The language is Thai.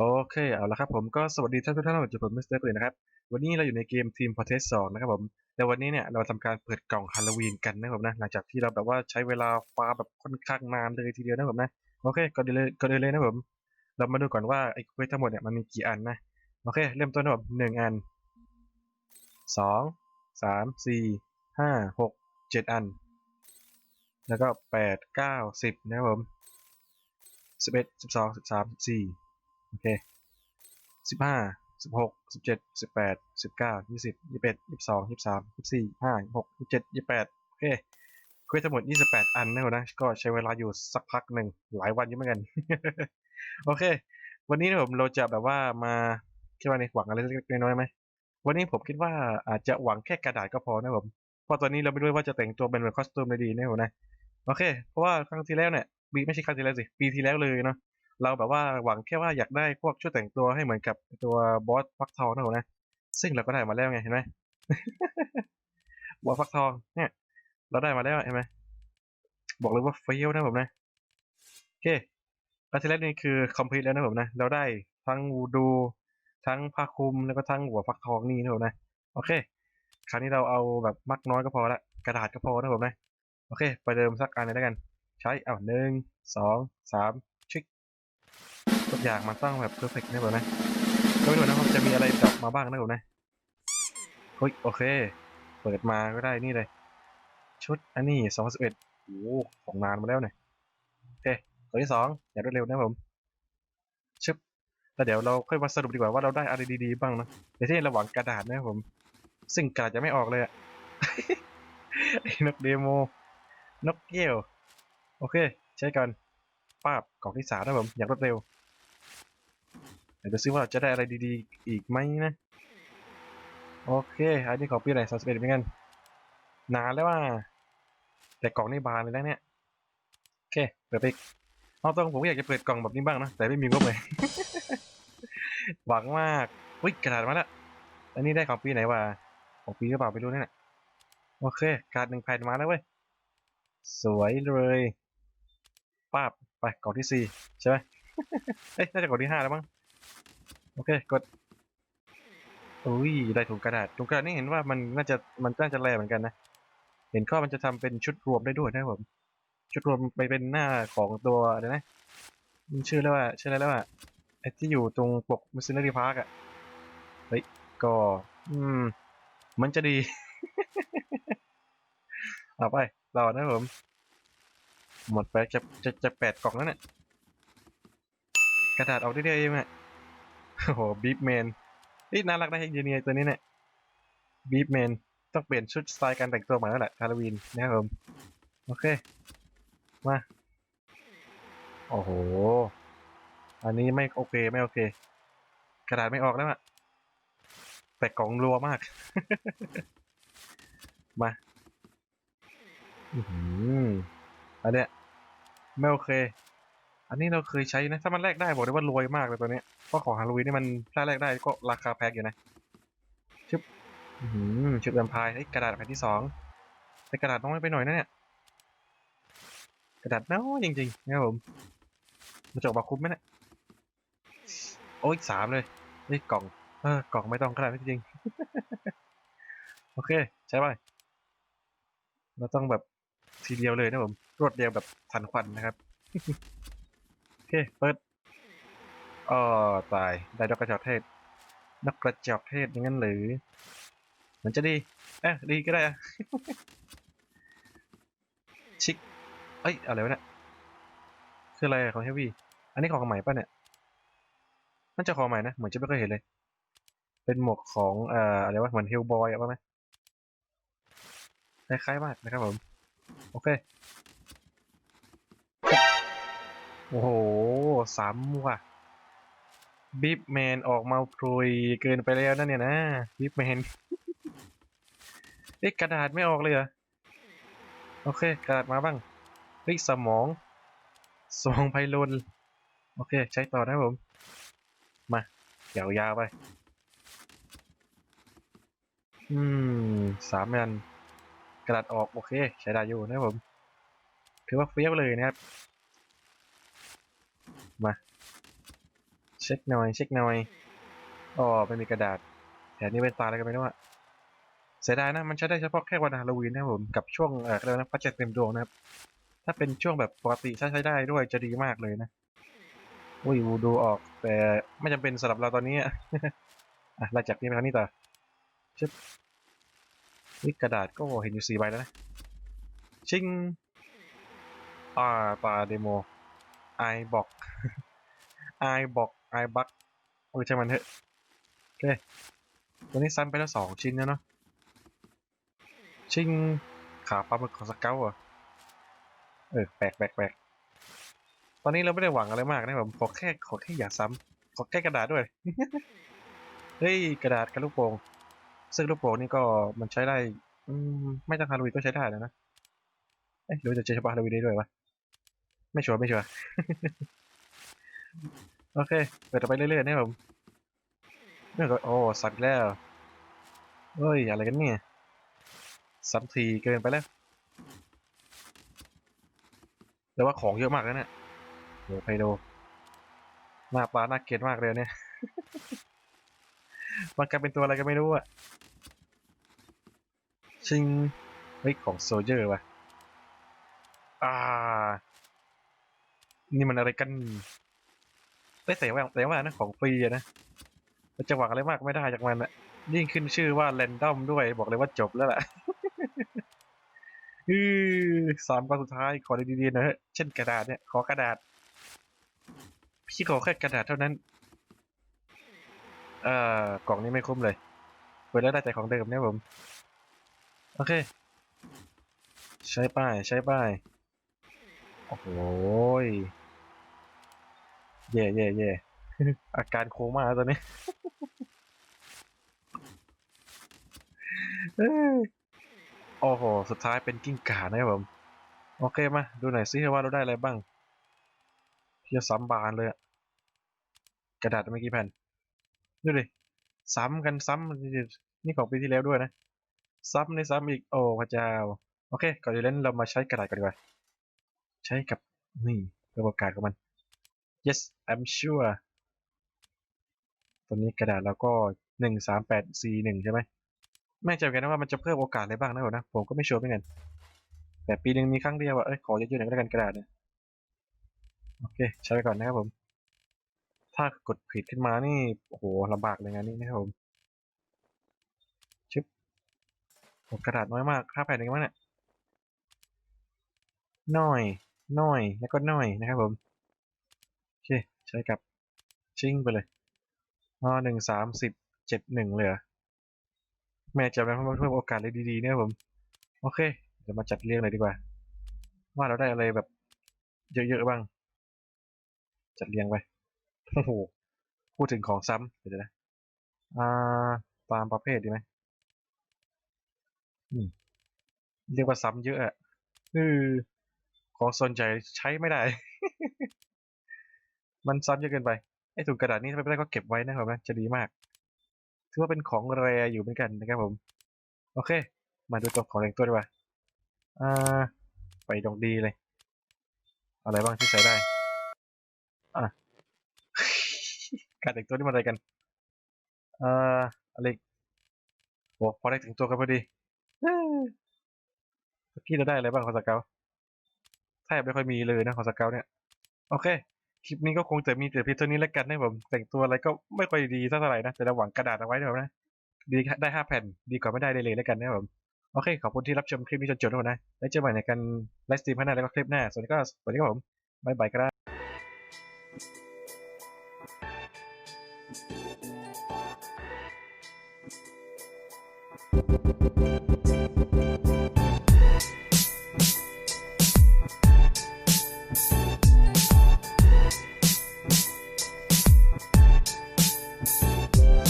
โอเค เอาละครับผมก็สวัสดีท่านทุกท่านจากผมมิสเตอร์เลยนะครับ วันนี้เราอยู่ในเกมทีมพอเทสสองนะครับผมแต่วันนี้เนี่ยเราทำการเปิดกล่องฮาโลวีนกันนะครับผมนะหลังจากที่เราแบบว่าใช้เวลาฟาร์แบบค่อนข้างนานเลยทีเดียวนะครับผมนะโอเคก็ดีเลยก็ดีเลยนะครับผมเรามาดูก่อนว่าไอ้เควสทั้งหมดเนี่ยมันมีกี่อันนะโอเค เริ่มต้นนะครับผมหนึ่งอันสองสามสี่ห้าหกเจ็ดอัน แล้วก็แปดเก้าสิบนะครับผมสิบเอ็ดสิบสองสิบสามสิบสี่ โอเคสิบห้าสิบหกสิบเจ็ดสิบแปดสิบเก้ายี่สิบยี่สิบเอ็ดยี่สิบสองยี่สิบสามยี่สิบสี่ห้ายี่สิบหกยี่สิบเจ็ดยี่สิบแปดโอเคคุยทั้งหมดยี่สิบแปดอันนะครับนะก็ใช้เวลาอยู่สักพักหนึ่งหลายวันอยู่เหมือนกัน โอเค วันนี้นะผมเราจะแบบว่ามาคิดว่าในหวังอะไรเล็กๆน้อยๆไหมวันนี้ผมคิดว่าอาจจะหวังแค่กระดาษก็พอนะผมเพราะตอนนี้เราไม่รู้ว่าจะแต่งตัวเป็นเหมือนคอสตูมได้ดีนะผมนะโอเค เพราะว่าครั้งที่แล้วเนี่ยปีไม่ใช่ครั้งที่แล้วสิปีที่แล้วเลยเนาะ เราแบบว่าหวังแค่ว่าอยากได้พวกชุดแต่งตัวให้เหมือนกับตัวบอสฟักทองนะผมนะ ซึ่งเราก็ได้มาแล้วไงเห็นไหมบอสฟักทองเนี่ย เราได้มาแล้วเห็นไหมบอกเลยว่าเฟลนะผมนะโอเคครั้งที่แล้วนี่คือคอมพลีทแล้วนะผมนะเราได้ทั้งวูดูทั้งผ้าคลุมแล้วก็ทั้งหัวฟักทองนี่นะผมนะโอเค คราวนี้เราเอาแบบมักน้อยก็พอละกระดาษก็พอนะผมนะโอเค ไปเดิมสักอันเลยแล้วกัน ใช้เอาหนึ่งสองสาม กอย่างมันต้องแบบเพอร์เฟกต์นะผมนะก็ไม่รู้นะว่าจะมีอะไรดรอปมาบ้างนะผมนะเฮ้ยโอเค เปิดมาก็ได้นี่เลย ชุดอันนี้สองสิบเอ็ดโอ้โหของนานมาแล้วเนี่ยโอเคตัวที่สองอย่ารวดเร็วนะผมชึบแล้วเดี๋ยวเราค่อยมาสรุปดีกว่าว่าเราได้อะไรดีๆบ้างนะในที่ระหว่างกระดาษนะผม ซึ่งกระดาษจะไม่ออกเลยอะนกเดโมนกเกี้ยว โอเค ใช้กันป้าบกล่องที่สามนะผม อยากรวดเร็ว เดี๋ยวจะซื้อว่าจะได้อะไรดีๆ อีกไหมนะ โอเค อันนี้ของปีอะไรสามสิบเอ็ดเหมือนกัน นานแล้วว่า แต่กล่องนี่บานเลยนะเนี่ย โอเค เปิดไปเอาตรงผมอยากจะเปิดกล่องแบบนี้บ้างนะ แต่ไม่มีงบเลยหวังมากอุ้ยกระดาษมาแล้วอันนี้ได้ของปีไหนวะของปีหรือเปล่าไม่รู้นี่ยโอเคการ์ดหนึ่งแผ่นมาแล้วเว้ย สวยเลยป้าบไปกล่องที่สี่ใช่ไหมเอ้ยน่าจะกล่องที่ห้าแล้วมั้ง โอเคกดอุ้ยได้ถุงกระดาษถุงกระดาษนี่เห็นว่ามันน่าจะมันน่าจะแรงเหมือนกันนะเห็นข้อมันจะทำเป็นชุดรวมได้ด้วยนะผมชุดรวมไปเป็นหน้าของตัวอะไรนะมันชื่อแล้วว่าชื่ออะไรแล้วว่าไอ้ที่อยู่ตรงปกมิสซินเนอรี่พาร์กอะเฮ้ยก็อืม มันจะดี เอาไปต่อนะผม หมดไปจะจะจะแปดกล่องแล้วเนี่ยกระดาษออกได้เรื่อยๆเองอะ โอ้โหบีฟแมนนี่น่ารักนะเฮงเจเนียตัวนี้เนี่ยบีฟแมนต้องเปลี่ยนชุดสไตล์การแต่งตัวใหม่แล้วแหละฮาโลวีนนะครับผมโอเค มา โอ้โห อันนี้ไม่โอเคไม่โอเค กระดาษไม่ออกแล้วอะแต่กล่องรัวมาก มาอือหืออันเนี้ยไม่โอเค อันนี้เราเคยใช้นะ ถ้ามันแลกได้บอกเลยว่ารวยมากเลยตัวเนี้ย เพราะของฮาโลวีนนี่มันถ้าแลกได้ก็ราคาแพงอยู่นะชึบอือหือชุดแวมไพร์เฮ้ยกระดาษแผ่นที่สองแต่กระดาษน้อยไปหน่อยนะเนี่ยกระดาษน้อยจริงๆนะครับผมมันจะออกมาคุ้มไหมเนี่ยโอ้ยสามเลยนี่กล่องเออกล่องไม่ต้องขนาดนี้นจริงๆโอเคใช่ไหมเราต้องแบบทีเดียวเลยนะผมรวดเดียวแบบทันควันนะครับโอเคเปิด อ๋อตาย ได้ดอกกระจอกเทศนกกระจอกเทศอย่างนั้นหรือ มันจะดี เอ๊ะดีก็ได้อะชิคเอ้ย อะไรวะเนี่ย คืออะไรของเฮฟวี่อันนี้ของใหม่ป่ะเนี่ยน่าจะของใหม่นะ เหมือนจะไม่เคยเห็นเลย เป็นหมวกของเอ่ออะไรวะ เหมือนเฮลบอยอะป่ะไหมคล้ายๆมากนะครับผม โอเค โอ้โหสามว่ะ บิ๊บแมนออกมาโปรยเกินไปแล้วนั่นเนี่ยนะบิ๊บแมนเอ๊ะกระดาษไม่ออกเลยเหรอ โอเค กระดาษมาบ้างเฮ้ยสมองสมองไพลนโอเค ใช้ต่อนะครับผม มายาวๆไป อืมสามอันกระดาษออก โอเค ใช้ได้อยู่นะผม ถือว่าเฟี้ยวเลยนะครับ มา ชช็คหน่อย เช็คหน่อยอ๋อไม่มีกระดาษแถมนี้เป็นตาอะไรกันไม่รู้อะเสียดายนะ มันใช้ได้เฉพาะแค่วันฮาโลวีนนะครับผม กับช่วงเออเรียกว่านะพระจันทร์เต็มดวงนะครับ ถ้าเป็นช่วงแบบปกติใช้ใช้ได้ด้วยจะดีมากเลยนะอุ้ยดูออกแต่ไม่จำเป็นสำหรับเราตอนนี้อะอะไล่จากนี้ไปทางนี้ต่อชึบนี่กระดาษก็เห็นอยู่สี่ใบแล้วนะ ชิงอ่าตาเดโมไอบอกไอบอก ไอบักโอ้ยช่มันเถอะโอเคตัวนี้ซ้ำไปแล้วสองชิ้นแล้วเนาะชิงขาปลาหมึกของสเกลอะเออแปลกแปลกแปลกตอนนี้เราไม่ได้หวังอะไรมากนะผมขอแค่ขอแค่อย่าซ้ำขอแค่กระดาษด้วย เฮ้ยกระดาษกับลูกโป่งซึ่งลูกโป่งนี่ก็มันใช้ได้ อืมไม่ต้องฮาโลวีนก็ใช้ได้แล้วนะเอ๊ะหรือจะใช้เฉพาะฮาโลวีนได้ด้วยวะไม่ชัวร์ไม่ชัวร์ โอเคเปิดต่อไปเรื่อยๆนะครับผมเนี่ยก็โอ้สัตว์แล้วเฮ้ยอะไรกันเนี่ยซ้ำทีเกินไปแล้วแต่ว่าของเยอะมากแล้วเนี่ยเดี๋ยวไปดูหน้าปลาหน่าเกลียดมากเลยเนี่ยมันกลายเป็นตัวอะไรก็ไม่รู้อะชิงเฮ้ยของโซเจอร์ว่ะอ่า นี่มันอะไรกัน ได้แต่ว่าแต่ว่านะของฟรีอะนะเราจะหวังอะไรมากไม่ได้จากมันอะยิ่งขึ้นชื่อว่าแรนดอมด้วยบอกเลยว่าจบแล้วล่ะ อือสามก้อนสุดท้ายขอดีๆนะฮะเช่นกระดาษเนี่ย ขอกระดาษ พี่ขอแค่กระดาษเท่านั้น เอ่อกล่องนี้ไม่คุ้มเลยเปิดแล้วได้แต่ของเดิมเนี่ยผม โอเค ใช้ป้ายใช้ป้าย โอ้โหย เย่เย่เย่อาการโคม่าตอนนี้อ้ยโอ้โห สุดท้ายเป็นกิ้งก่านะครับผม โอเคมา ดูหน่อยซิว่าเราได้อะไรบ้างเพียซ้ำบานเลยกระดาษไม่กี่แผ่น ดูดิ ซ้ำกันซ้ำนี่ของปีที่แล้วด้วยนะ ซ้ำในซ้ำอีก โอ้พระเจ้า โอเค ก่อนอื่นเล่นเรามาใช้กระดาษก่อนดีกว่า ใช้กับนี่ระบบการของมัน yes I'm sure ตัวนี้กระดาษเราก็หนึ่งสามแปดสี่หนึ่งใช่ไหมไม่จเหมือนกันนะว่ามันจะเพิ่มโอกาสอะไรบ้างนะผมนะ ผมก็ไม่ชัวร์เหมือนกัน แต่ปีหนึ่งมีครั้งเดียวอะเอ้ยขอเยอะๆหน่อยก็แล้วกันกระดาษเนี่ยโอเค ใช้ไปก่อนนะครับผม ถ้ากดผิดขึ้นมานี่ โอ้โหลำบากเลยงานนี้นะครับผมชึบกระดาษน้อยมากค่าแผ่นเองมั้งเนี่ยน้อย น้อย แล้วก็น้อยนะครับผม ใช้กับชิ่งไปเลยอ๋อหนึ่งสามสิบเจ็ดหนึ่งเลยเหรอแม่จะไปเพิ่มโอกาสเลยดีๆนะครับผม โอเค เดี๋ยวมาจัดเรียงเลยดีกว่า ว่าเราได้อะไรแบบ เยอะๆบ้าง จัดเรียงไปโอ้โหพูดถึงของซ้ำเดี๋ยวนะอ่าตามประเภทดีไหมอืมเรียกว่าซ้ำเยอะอะคือของส่วนใหญ่ใช้ไม่ได้ มันซ้ำเยอะเกินไป ไอ้ถุงกระดาษนี้ถ้าเป็นไปได้ก็เก็บไว้นะครับนะจะดีมาก ถือว่าเป็นของแรอยู่เหมือนกันนะครับผม โอเค มาดูตัวของแต่งตัวดีกว่าอ่า ไปดองดีเลย อะไรบ้างที่ใส่ได้ อะ การแต่งตัวนี่มันอะไรกันอ่าอะไรโอ้พอได้ถึงตัวกันพอดีเอ้ยเมื่เราได้อะไรบ้างของสเกลแทบไม่ค่อยมีเลยนะของสเกลเนี่ย โอเค คลิปนี้ก็คงจะมีแต่เพียงเท่านี้แล้วกันนะผมแต่งตัวอะไรก็ไม่ค่อยดีเท่าไหร่นะแต่ระหวังกระดาษเอาไว้นะผมนะดีได้ห้าแผ่นดีกว่าไม่ได้เลยแล้วกันนะผมโอเค ขอบคุณที่รับชมคลิปนี้จนจบนะแล้วเจอกันใหม่ในการไลฟ์สตรีมข้างหน้าแล้วก็คลิปหน้าสวัสดีครับสวัสดีครับผมบายบายครับ